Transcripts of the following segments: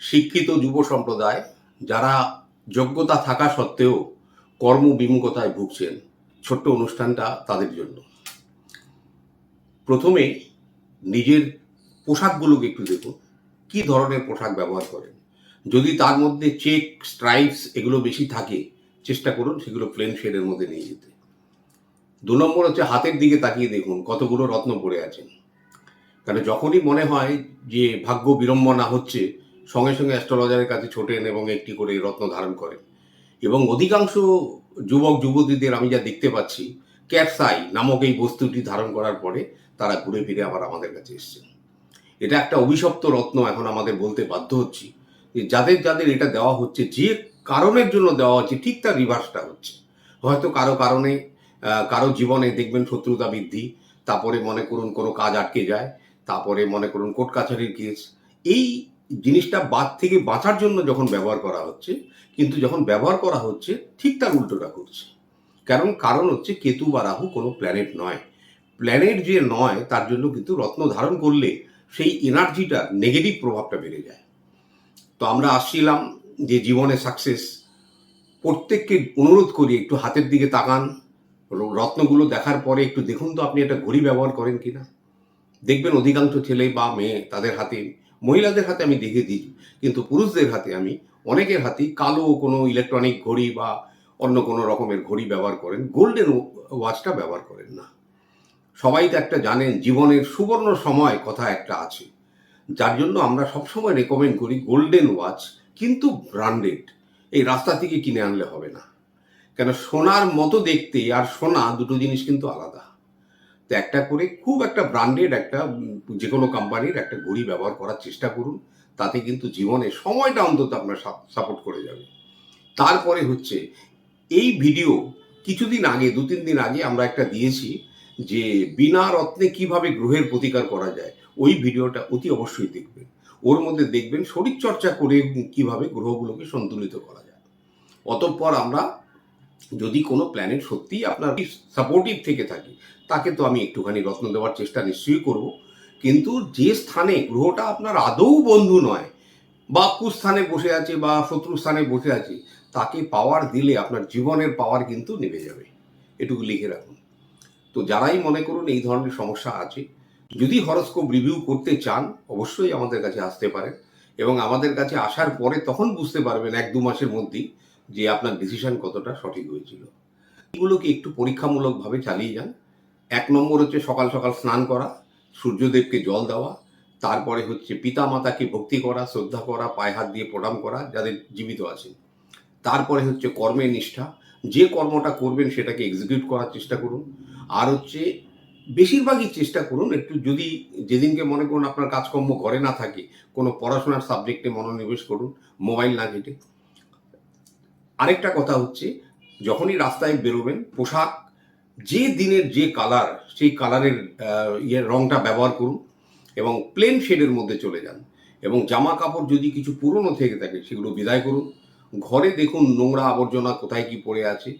শিক্ষিত যুব সম্প্রদায় যারা যোগ্যতা থাকা সত্ত্বেও কর্মবিমুখতায় ভুগছেন, ছোট্ট অনুষ্ঠানটা তাদের জন্য। প্রথমে নিজের পোশাকগুলোকে একটু দেখুন, কি ধরনের পোশাক ব্যবহার করেন। যদি তার মধ্যে চেক, স্ট্রাইপস এগুলো বেশি থাকে, চেষ্টা করুন সেগুলো প্লেন শেডের মধ্যে নিয়ে যেতে। দু নম্বর হচ্ছে হাতের দিকে তাকিয়ে দেখুন কতগুলো রত্ন পড়ে আছেন কারণ যখনই মনে হয় যে ভাগ্য বিড়ম্বনা হচ্ছে সঙ্গে সঙ্গে অ্যাস্ট্রোলজারের কাছে ছোটেন এবং একটি করে রত্ন ধারণ করেন এবং অধিকাংশ যুবক, যুবতীদের আমি যা দেখতে পাচ্ছি ক্যাটসাই নামক এই বস্তুটি ধারণ করার পরে তারা ঘুরে ফিরে আবার আমাদের কাছে এসছেন এটা একটা অভিশপ্ত রত্ন এখন আমাদের বলতে বাধ্য হচ্ছি যে যাদের যাদের এটা দেওয়া হচ্ছে, যে কারণের জন্য দেওয়া হচ্ছে, ঠিক তার রিভার্সটা হচ্ছে। হয়তো কারও কারণে কারও জীবনে দেখবেন শত্রুতা বৃদ্ধি, তারপরে মনে করুন কোনো কাজ আটকে যায়, তারপরে মনে করুন কোর্ট কাছারির কেস এই জিনিসটা বাদ থেকে বাঁচার জন্য যখন ব্যবহার করা হচ্ছে, কিন্তু যখন ব্যবহার করা হচ্ছে, ঠিক তার উল্টোটা করছে। কারণ কারণ হচ্ছে কেতু বা রাহু কোনো প্ল্যানেট নয়। প্ল্যানেট যে নয়, তার জন্য কিন্তু রত্ন ধারণ করলে সেই এনার্জিটা নেগেটিভ প্রভাবটা বেড়ে যায়। তো আমরা আসছিলাম যে জীবনে সাকসেস প্রত্যেককে অনুরোধ করি, একটু হাতের দিকে তাকান। রত্নগুলো দেখার পরে একটু দেখুন তো আপনি একটা ঘড়ি ব্যবহার করেন কিনা। দেখবেন অধিকাংশ ছেলে বা মেয়ে তাদের হাতে, মহিলাদের হাতে আমি দেখে দিই, কিন্তু পুরুষদের হাতে আমি অনেকের হাতেই কালো কোনো ইলেকট্রনিক ঘড়ি বা অন্য কোনো রকমের ঘড়ি ব্যবহার করেন গোল্ডেন ওয়াচটা ব্যবহার করেন না। সবাই তো একটা জানেন জীবনের সুবর্ণ সময় কথা একটা আছে। যার জন্য আমরা সবসময় রেকমেন্ড করি গোল্ডেন ওয়াচ কিন্তু ব্র্যান্ডেড এই রাস্তা থেকে কিনে আনলে হবে না। কেন, সোনার মতো দেখতে আর সোনা দুটো জিনিস কিন্তু আলাদা। তো একটা করে খুব একটা ব্র্যান্ডেড একটা যে কোনো কোম্পানির একটা ঘড়ি ব্যবহার করার চেষ্টা করুন। তাতে কিন্তু জীবনে সময়টা অন্তত আপনার সাপোর্ট করে যাবে। তারপরে হচ্ছে, এই ভিডিও কিছুদিন আগে দু তিন দিন আগে আমরা একটা দিয়েছি যে, বিনা রত্নে কীভাবে গ্রহের প্রতিকার করা যায়, ওই ভিডিওটা অতি অবশ্যই দেখবেন। ওর মধ্যে দেখবেন শরীরচর্চা করে কীভাবে গ্রহগুলোকে সন্তুলিত করা যায়। অতঃপর আমরা যদি কোনো প্ল্যানেট সত্যিই আপনার সাপোর্টিভ থেকে থাকে, তাকে তো আমি একটুখানি রত্ন দেওয়ার চেষ্টা নিশ্চয়ই করব। কিন্তু যে স্থানে গ্রহটা আপনার আদৌ বন্ধু নয়, বা কুস্থানে বসে আছে, বা শত্রু স্থানে বসে আছে, তাকে পাওয়ার দিলে আপনার জীবনের পাওয়ার কিন্তু নেমে যাবে। এটুকু লিখে রাখুন। তো যারাই মনে করুন এই ধরনের সমস্যা আছে, যদি হরস্কোপ রিভিউ করতে চান, অবশ্যই আমাদের কাছে আসতে পারেন এবং আমাদের কাছে আসার পরে তখন বুঝতে পারবেন এক দু মাসের মধ্যেই যে আপনার ডিসিশন কতটা সঠিক হয়েছিল। এগুলোকে একটু পরীক্ষামূলকভাবে চালিয়ে যান। এক নম্বর হচ্ছে সকাল সকাল স্নান করা, সূর্যদেবকে জল দেওয়া, তারপরে হচ্ছে পিতা মাতাকে ভক্তি করা, শ্রদ্ধা করা, পায়ে হাত দিয়ে প্রণাম করা যাদের জীবিত আছেন। তারপরে হচ্ছে কর্মের নিষ্ঠা, যে কর্মটা করবেন সেটাকে এক্সিকিউট করার চেষ্টা করুন। আর হচ্ছে বেশিরভাগই চেষ্টা করুন একটু যদি যেদিনকে মনে করুন আপনার কাজকর্ম ঘরে না থাকে, কোনো পড়াশোনার সাবজেক্টে মনোনিবেশ করুন মোবাইল না ঘেটে। আরেকটা কথা হচ্ছে, যখনই রাস্তায় বেরোবেন, পোশাক, যে দিনের যে কালার সেই কালারের ইয়ে রংটা ব্যবহার করুন এবং প্লেন শেডের মধ্যে চলে যান এবং জামা কাপড় যদি কিছু পুরনো থেকে থাকে, সেগুলো বিদায় করুন। ঘরে দেখুন নোংরা আবর্জনা কোথায় কি পড়ে আছে,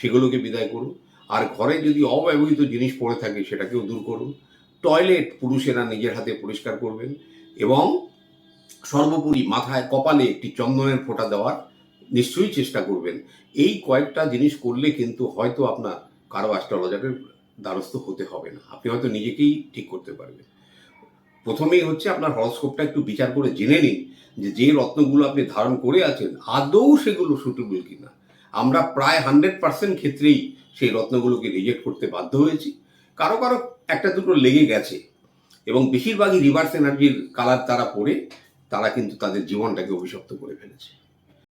সেগুলোকে বিদায় করুন। আর ঘরে যদি অব্যবহৃত জিনিস পড়ে থাকে, সেটাকেও দূর করুন। টয়লেট পুরুষেরা নিজের হাতে পরিষ্কার করবেন এবং সর্বোপরি মাথায়, কপালে একটি চন্দনের ফোঁটা দেওয়ার নিশ্চয়ই চেষ্টা করবেন। এই কয়েকটা জিনিস করলে কিন্তু হয়তো আপনার কারও অ্যাস্ট্রোলজারের দ্বারস্থ হতে হবে না। আপনি হয়তো নিজেকেই ঠিক করতে পারবেন। প্রথমেই হচ্ছে আপনার হরস্কোপটা একটু বিচার করে জেনে নিন যে যে রত্নগুলো আপনি ধারণ করে আছেন, আদৌ সেগুলো সুটেবল কিনা। আমরা প্রায় হান্ড্রেড পার্সেন্ট ক্ষেত্রেই সেই রত্নগুলোকে রিজেক্ট করতে বাধ্য হয়েছি। কারও কারও একটা দুটো লেগে গেছে এবং বেশিরভাগই রিভার্স এনার্জির কালার তারা পরে, তারা কিন্তু তাদের জীবনটাকে অভিশপ্ত করে ফেলেছে।